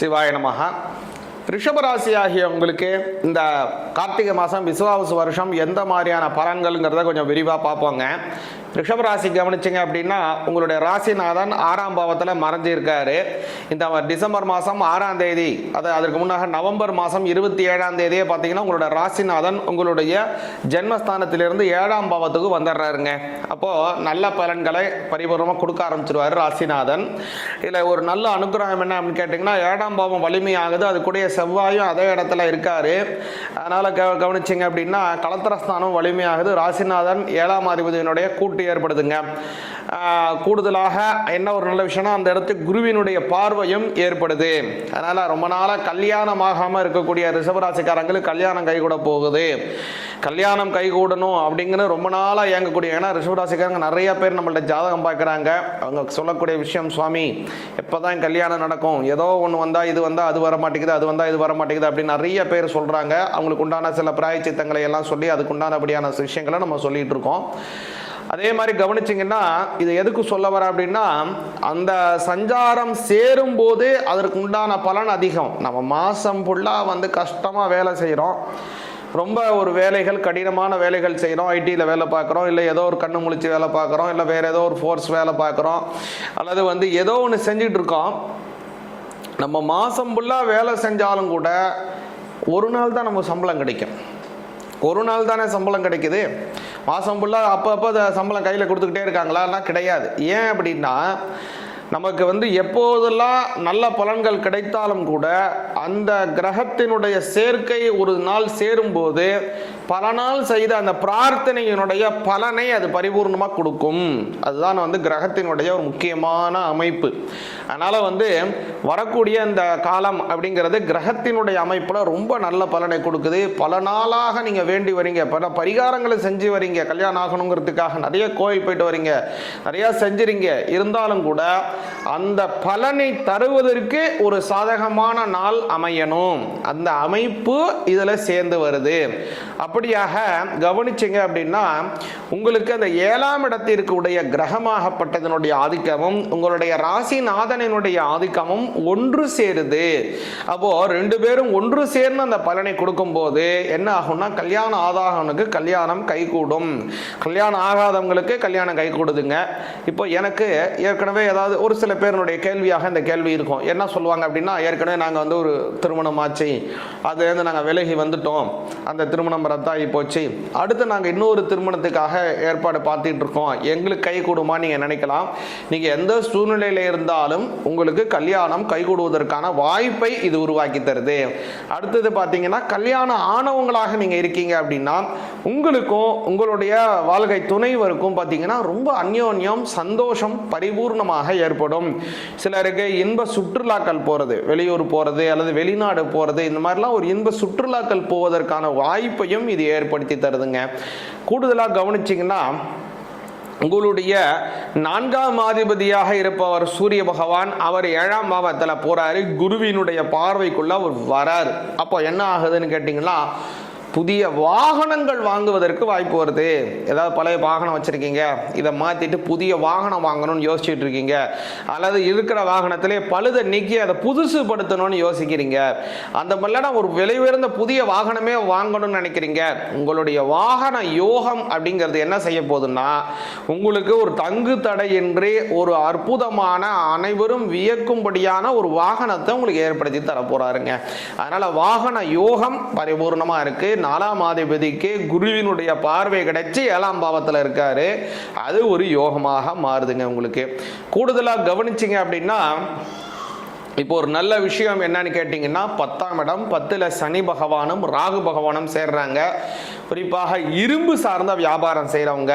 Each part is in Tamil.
சிவாய நமஹ. ரிஷபராசி ஆகிய உங்களுக்கு இந்த கார்த்திகை மாதம் விசுவாச வருஷம் எந்த மாதிரியான பலன்கள்ங்கிறத கொஞ்சம் விரிவாக பார்ப்போங்க. ரிஷபராசி கவனிச்சிங்க அப்படின்னா உங்களுடைய ராசிநாதன் ஆறாம் பாவத்தில் மறைஞ்சிருக்காரு. இந்த டிசம்பர் மாதம் ஆறாம் தேதி அது அதற்கு முன்னாக நவம்பர் மாதம் இருபத்தி ஏழாம் தேதியே பார்த்தீங்கன்னா உங்களோட ராசிநாதன் உங்களுடைய ஜென்மஸ்தானத்திலிருந்து ஏழாம் பாவத்துக்கு வந்துடுறாருங்க. அப்போது நல்ல பலன்களை பரிபூர்ணமாக கொடுக்க ஆரம்பிச்சிருவார் ராசிநாதன். இதில் ஒரு நல்ல அனுகிரகம் என்ன அப்படின்னு கேட்டிங்கன்னா ஏழாம் பாவம் வலிமையாகுது அது கூடிய செவ்வாயும் அதே இடத்துல இருக்காரு. அதனால் க கவனிச்சிங்க அப்படின்னா கலத்திரஸ்தானம் வலிமையாகுது. ராசிநாதன் ஏழாம் அதிபதியினுடைய கூட்டு ஏற்படுதுங்க. கூடுதலாக என்ன ஒரு நல்ல விஷயம்னா அந்த இடத்துக்கு குருவினுடைய பார்வையும் ஏற்படுது. அதனால் ரொம்ப நாளாக கல்யாணமாகாமல் இருக்கக்கூடிய ரிஷபராசிக்காரங்களுக்கு கல்யாணம் கைகூட போகுது. கல்யாணம் கைகூடணும் அப்படிங்கிற ரொம்ப நாளாக இயங்கக்கூடிய ஏன்னா ரிஷபராசிக்காரங்க நிறைய பேர் நம்மள்ட்ட ஜாதகம் பார்க்குறாங்க. அவங்க சொல்லக்கூடிய விஷயம் சுவாமி எப்போ தான் கல்யாணம் நடக்கும்? ஏதோ ஒன்று வந்தால் இது வந்தால் அது வர மாட்டேங்குது அது வந்தால் இது வர மாட்டேங்குது அப்படின்னு நிறைய பேர் சொல்கிறாங்க அவங்களுக்கு உண்டான சில பிராயச்சித்தங்களை எல்லாம் சொல்லி அதுக்கு உண்டானபடியான விஷயங்களை நம்ம சொல்லிகிட்டு இருக்கோம். அதே மாதிரி கவனிச்சிங்கன்னா இது எதுக்கு சொல்ல வர அப்படின்னா அந்த சஞ்சாரம் சேரும்போது அதற்கு உண்டான பலன் அதிகம். நம்ம மாதம் ஃபுல்லாக வந்து கஷ்டமாக வேலை செய்கிறோம் ரொம்ப ஒரு வேலைகள் கடினமான வேலைகள் செய்கிறோம் ஐடியில் வேலை பார்க்குறோம். இல்லை ஏதோ ஒரு கண்ணு முழிச்சு வேலை பார்க்குறோம். இல்லை வேறு ஏதோ ஒரு ஃபோர்ஸ் வேலை பார்க்குறோம். அல்லது வந்து ஏதோ ஒன்று செஞ்சுட்டு இருக்கோம். நம்ம மாதம் ஃபுல்லாக வேலை செஞ்சாலும் கூட ஒரு நாள் தான் நமக்கு சம்பளம் கிடைக்கும். ஒரு நாள் தானே சம்பளம் கிடைக்குது. மாதம் ஃபுல்லாக அப்பப்போ சம்பளம் கையில் கொடுத்துக்கிட்டே இருக்காங்களான்னா கிடையாது. ஏன் அப்படின்னா நமக்கு வந்து எப்போதெல்லாம் நல்ல பலன்கள் கிடைத்தாலும் கூட அந்த கிரகத்தினுடைய சேர்க்கை ஒரு நாள் சேரும்போது பல நாள் செய்த அந்த பிரார்த்தனையினுடைய பலனை அது பரிபூர்ணமாக கொடுக்கும். அதுதான் வந்து கிரகத்தினுடைய ஒரு முக்கியமான அமைப்பு. அதனால் வந்து வரக்கூடிய அந்த காலம் அப்படிங்கிறது கிரகத்தினுடைய அமைப்பில் ரொம்ப நல்ல பலனை கொடுக்குது. பல நாளாக நீங்கள் வேண்டி வரீங்க. பல பரிகாரங்களை செஞ்சு வரீங்க. கல்யாணம் ஆகணுங்கிறதுக்காக நிறைய கோயில் போயிட்டு வரீங்க. நிறையா செஞ்சுறீங்க இருந்தாலும் கூட அந்த பலனை தருவதற்கு ஒரு சாதகமான நாள் அமையணும். அந்த அமைப்பு இதில் சேர்ந்து வருது. அப்படியாக கவனிச்சிங்க அப்படின்னா உங்களுக்கு அந்த ஏழாம் இடத்திற்கு உடைய கிரகமாகப்பட்டதனுடைய ஆதிக்கமும் உங்களுடைய ராசிநாதனினுடைய ஆதிக்கமும் ஒன்று சேருது. அப்போ ரெண்டு பேரும் ஒன்று சேர்ந்து அந்த பலனை கொடுக்கும்போது என்ன ஆகும்னா கல்யாணம் ஆதாகவனுக்கு கல்யாணம் கைகூடும். கல்யாணம் ஆகாதவங்களுக்கு கல்யாணம் கை கூடுதுங்க இப்போ எனக்கு ஏற்கனவே ஏதாவது ஒரு சில பேருடைய கேள்வியாக இந்த கேள்வி இருக்கும். என்ன சொல்லுவாங்க அப்படின்னா ஏற்கனவே நாங்கள் வந்து ஒரு திருமணம் ஆச்சு அதுலேருந்து நாங்கள் விலகி வந்துட்டோம். அந்த திருமணம் ரத்தாகி போச்சு. அடுத்து நாங்கள் இன்னொரு திருமணத்துக்காக ஏற்பாடு பார்த்துட்டு இருக்கோம் எங்களுக்கு கை கூடுமா நீங்கள் நினைக்கலாம். நீங்கள் எந்த சூழ்நிலையில் இருந்தாலும் உங்களுக்கு கல்யாணம் கைகூடுவதற்கான வாய்ப்பை இது உருவாக்கி தருது. அடுத்தது பார்த்தீங்கன்னா கல்யாணம் ஆனவங்களாக நீங்கள் இருக்கீங்க அப்படின்னா உங்களுக்கும் உங்களுடைய வாழ்க்கை துணைவருக்கும் பார்த்தீங்கன்னா ரொம்ப அந்யோன்யம் சந்தோஷம் பரிபூர்ணமாக ஏற்படும். சிலருக்கு இன்ப சுற்றுலாக்கள் போகிறது வெளியூர் போகிறது அல்லது வெளிநாடு போகிறது இந்த மாதிரிலாம் ஒரு இன்ப சுற்றுலாக்கள் போவதற்கான வாய்ப்பையும் இது ஏற்படுத்தி தருதுங்க. கூடுதலாக கவனிச்சிங்கன்னா உங்களுடைய நான்காம் அதிபதியாக இருப்பவர் சூரிய பகவான் அவர் ஏழாம் பாவத்தில் போறாரு குருவினுடைய பார்வைக்குள்ள அவர் வராரு. அப்போ என்ன ஆகுதுன்னு கேட்டிங்கன்னா புதிய வாகனங்கள் வாங்குவதற்கு வாய்ப்பு வருது. ஏதாவது பழைய வாகனம் வச்சுருக்கீங்க இதை மாற்றிட்டு புதிய வாகனம் வாங்கணும்னு யோசிச்சுட்டு இருக்கீங்க. அல்லது இருக்கிற வாகனத்திலே பழுதை நீக்கி அதை புதுசுபடுத்தணும்னு யோசிக்கிறீங்க. அந்த மாதிரிலாம் ஒரு விலை உயர்ந்த புதிய வாகனமே வாங்கணும்னு நினைக்கிறீங்க. உங்களுடைய வாகன யோகம் அப்படிங்கிறது என்ன செய்ய போகுதுன்னா உங்களுக்கு ஒரு தங்கு தடையின்றி ஒரு அற்புதமான அனைவரும் வியக்கும்படியான ஒரு வாகனத்தை உங்களுக்கு ஏற்படுத்தி தரப்போகிறாருங்க அதனால் வாகன யோகம் பரிபூர்ணமாக இருக்குது நாலாம் அதிபதிக்கு குருவினுடைய பார்வை கிடைச்சி ஏழாம் பாவத்தில் இருக்காரு. அது ஒரு யோகமாக மாறுதுங்க உங்களுக்கு. கூடுதலாக கவனிச்சிங்க அப்படின்னா இப்போ ஒரு நல்ல விஷயம் என்னன்னு கேட்டிங்கன்னா பத்தாம் இடம் பத்தில் சனி பகவானும் ராகு பகவானும் சேர்றாங்க. குறிப்பாக இரும்பு சார்ந்த வியாபாரம் செய்கிறவங்க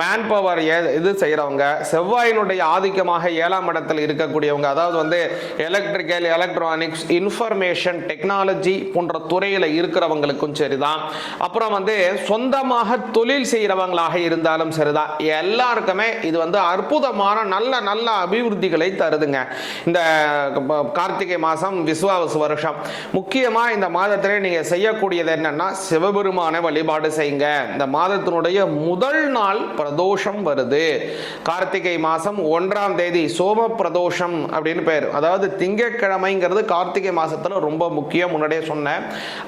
மேன் பவர் இது செய்கிறவங்க செவ்வாயினுடைய ஆதிக்கமாக ஏழாம் இடத்தில் இருக்கக்கூடியவங்க அதாவது வந்து எலக்ட்ரிக்கல் எலக்ட்ரானிக்ஸ் இன்ஃபர்மேஷன் டெக்னாலஜி போன்ற துறையில் இருக்கிறவங்களுக்கும் சரிதான். அப்புறம் வந்து சொந்தமாக தொழில் செய்கிறவங்களாக இருந்தாலும் சரிதான். எல்லாருக்குமே இது வந்து அற்புதமான நல்ல நல்ல அபிவிருத்திகளை தருதுங்க. இந்த கார்த்திகை மாதம் விஸ்வாவசு வருஷம். முக்கியமாக இந்த மாதத்திலே நீங்கள் செய்யக்கூடியது என்னன்னா சிவபெருமான வழி வழிபாடு செய்யுங்க. இந்த மாதத்தினுடைய முதல் நாள் பிரதோஷம் வருது. கார்த்திகை மாதம் ஒன்றாம் தேதி சோம பிரதோஷம் அப்படின்னு பேர். அதாவது திங்கட்கிழமைங்கிறது கார்த்திகை மாதத்தில் ரொம்ப முக்கியம் முன்னாடியே சொன்னேன்.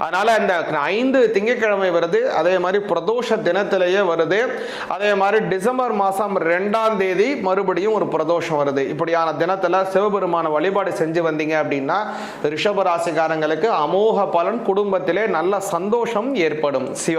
அதனால இந்த ஐந்து திங்கட்கிழமை வருது. அதே மாதிரி பிரதோஷ தினத்திலேயே வருது. அதே மாதிரி டிசம்பர் மாதம் ரெண்டாம் தேதி மறுபடியும் ஒரு பிரதோஷம் வருது. இப்படியான தினத்துல சிவபெருமான வழிபாடு செஞ்சு வந்தீங்க அப்படின்னா ரிஷப ராசிக்காரங்களுக்கு அமோக பலன் குடும்பத்திலே நல்ல சந்தோஷம் ஏற்படும். சிவ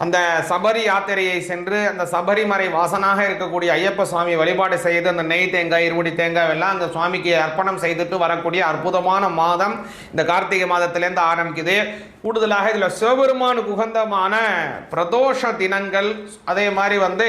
அந்த சபரி யாத்திரையை சென்று அந்த சபரிமறை வாசனாக இருக்கக்கூடிய ஐயப்ப சுவாமி வழிபாடு செய்து அந்த நெய் தேங்காய் இருமுடி தேங்காய் எல்லாம் அந்த சுவாமிக்கு அர்ப்பணம் செய்துட்டு வரக்கூடிய அற்புதமான மாதம் இந்த கார்த்திகை மாதத்திலேருந்து ஆரம்பிக்குது. கூடுதலாக இதில் சிவபெருமானுக்கு உகந்தமான பிரதோஷ தினங்கள் அதே மாதிரி வந்து